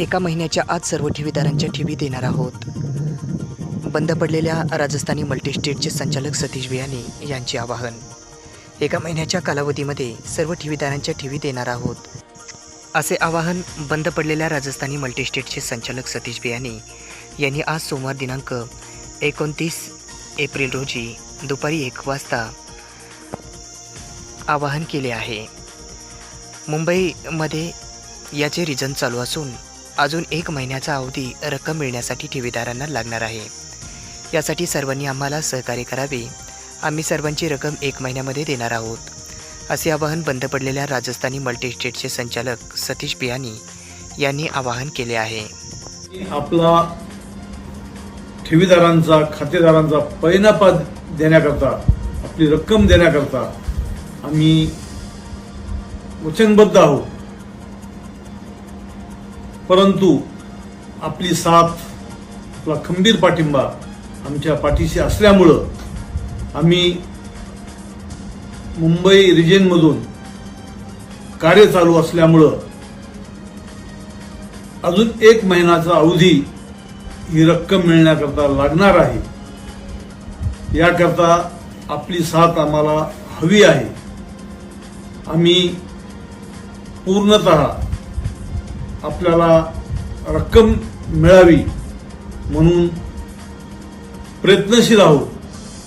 एका महिन्याच्या आत सर्व ठेवीदारांच्या ठेवी देणार आहोत. बंद पडलेल्या राजस्थानी मल्टीस्टेटचे संचालक सतीश बियाणे यांचे आवाहन. एका महिन्याच्या कालावधीमध्ये सर्व ठेवीदारांच्या ठेवी देणार आहोत. असे आवाहन बंद पडलेल्या राजस्थानी मल्टीस्टेटचे संचालक सतीश बियाणे यांनी आज सोमवार दिनांक एकोणतीस एप्रिल रोजी दुपारी एक वाजता आवाहन केले आहे. मुंबईमध्ये याचे रिझन चालू असून अजून एक महिन्याचा अवधी रक्कम मिळण्यासाठी ठेवीदारांना लागणार आहे. यासाठी सर्वांनी आम्हाला सहकार्य करावे. आम्ही सर्वांची रक्कम एक महिन्यामध्ये देणार आहोत. असे आवाहन बंद पडलेल्या राजस्थानी मल्टीस्टेटचे संचालक सतीश बियानी यांनी आवाहन केले आहे. आपला ठेवीदारांचा खातेदारांचा पैनापा देण्याकरता आपली रक्कम देण्याकरता आम्ही वचनबद्ध आहोत. परंतु आपली साथ आपला खंबीर पाठिंबा आमच्या पाठीशी असल्यामुळं आम्ही मुंबई रिजनमधून कार्य चालू असल्यामुळं अजून एक महिन्याचा अवधी ही रक्कम मिळण्याकरता लागणार आहे. याकरता आपली साथ आम्हाला हवी आहे. आम्ही पूर्णतः आपल्याला रक्कम मिळावी म्हणून प्रयत्नशील आहोत.